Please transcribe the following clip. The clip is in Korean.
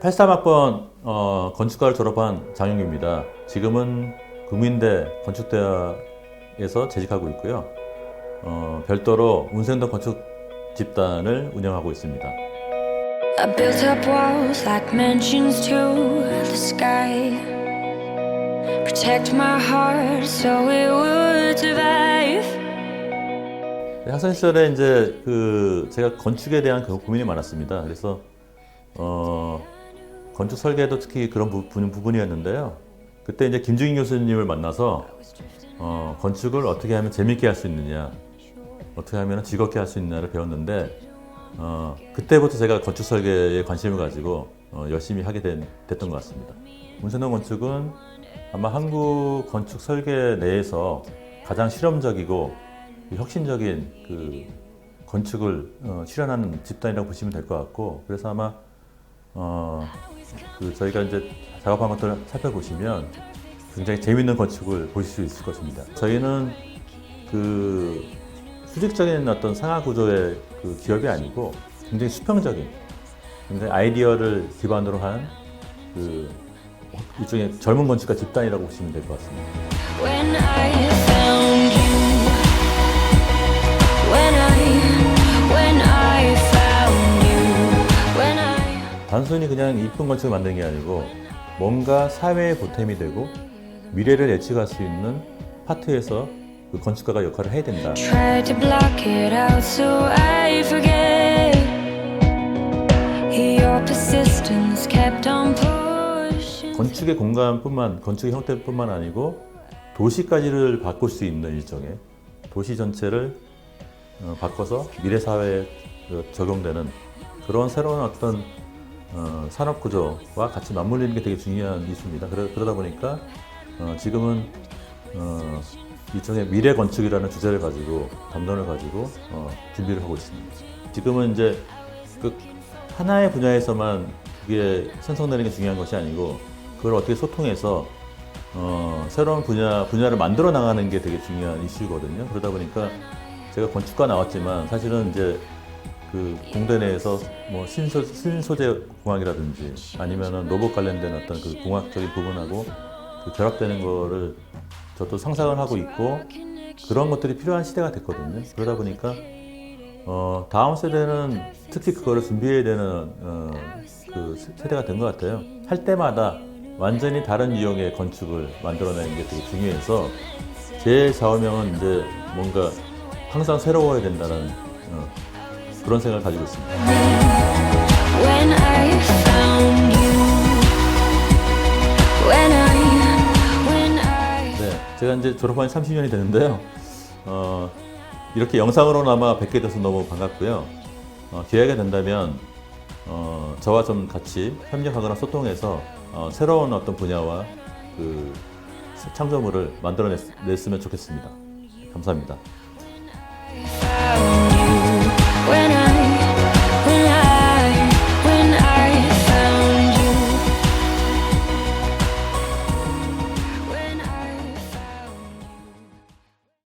83학번 어, 건축과를 졸업한 장영규입니다. 지금은 국민대 건축대학에서 재직하고 있고요. 어, 별도로 운생동 건축 집단을 운영하고 있습니다. I built up walls like mansions to the sky. Protect my heart so it would survive. 학생 시절에 이제 그 제가 건축에 대한 그 고민이 많았습니다. 그래서 어, 건축 설계도 특히 그런 부분, 부분이었는데요. 그때 이제 김중인 교수님을 만나서 어, 건축을 어떻게 하면 재밌게 할 수 있느냐, 어떻게 하면 즐겁게 할 수 있느냐를 배웠는데 어, 그때부터 제가 건축 설계에 관심을 가지고 어, 열심히 하게 된, 됐던 것 같습니다. 문선동 건축은 아마 한국 건축 설계 내에서 가장 실험적이고 혁신적인 그 건축을 어, 실현하는 집단이라고 보시면 될 것 같고 그래서 아마 어, 그 저희가 이제 작업한 것들을 살펴보시면 굉장히 재밌는 건축을 보실 수 있을 것입니다. 저희는 그 수직적인 어떤 상하 구조의 그 기업이 아니고 굉장히 수평적인 굉장히 아이디어를 기반으로 한그 일종의 젊은 건축가 집단이라고 보시면 될 것 같습니다. 단순히 그냥 이쁜 건축을 만드는 게 아니고 뭔가 사회에 보탬이 되고 미래를 예측할 수 있는 파트에서 그 건축가가 역할을 해야 된다. 건축의 공간뿐만 건축의 형태뿐만 아니고 도시까지를 바꿀 수 있는 일종의 도시 전체를 어, 바꿔서 미래 사회에 그 적용되는 그런 새로운 어떤 어, 산업 구조와 같이 맞물리는 게 되게 중요한 이슈입니다. 그러, 그러 다 보니까 어, 지금은 어, 일종의 미래 건축이라는 주제를 가지고 담론을 가지고 어, 준비를 하고 있습니다. 지금은 이제 그 하나의 분야에서만 그게 생성되는 게 중요한 것이 아니고 그걸 어떻게 소통해서 어, 새로운 분야 분야를 만들어 나가는 게 되게 중요한 이슈거든요. 그러다 보니까 제가 건축가 나왔지만 사실은 이제 그 공대 내에서 뭐 신소, 신소재 공학이라든지 아니면은 로봇 관련된 어떤 그 공학적인 부분하고 그 결합되는 거를 저도 상상을 하고 있고 그런 것들이 필요한 시대가 됐거든요. 그러다 보니까 어, 다음 세대는 특히 그거를 준비해야 되는 어, 그 세대가 된 것 같아요. 할 때마다 완전히 다른 유형의 건축을 만들어내는 게 되게 중요해서 제 좌우명은 이제 뭔가 항상 새로워야 된다는 어, 그런 생각을 가지고 있습니다. 네, 제가 이제 졸업한 지 30년이 되는데요. 어, 이렇게 영상으로나마 뵙게 돼서 너무 반갑고요. 어, 기회가 된다면 어, 저와 좀 같이 협력하거나 소통해서 어, 새로운 어떤 분야와 그 창조물을 만들어냈으면 좋겠습니다. 감사합니다.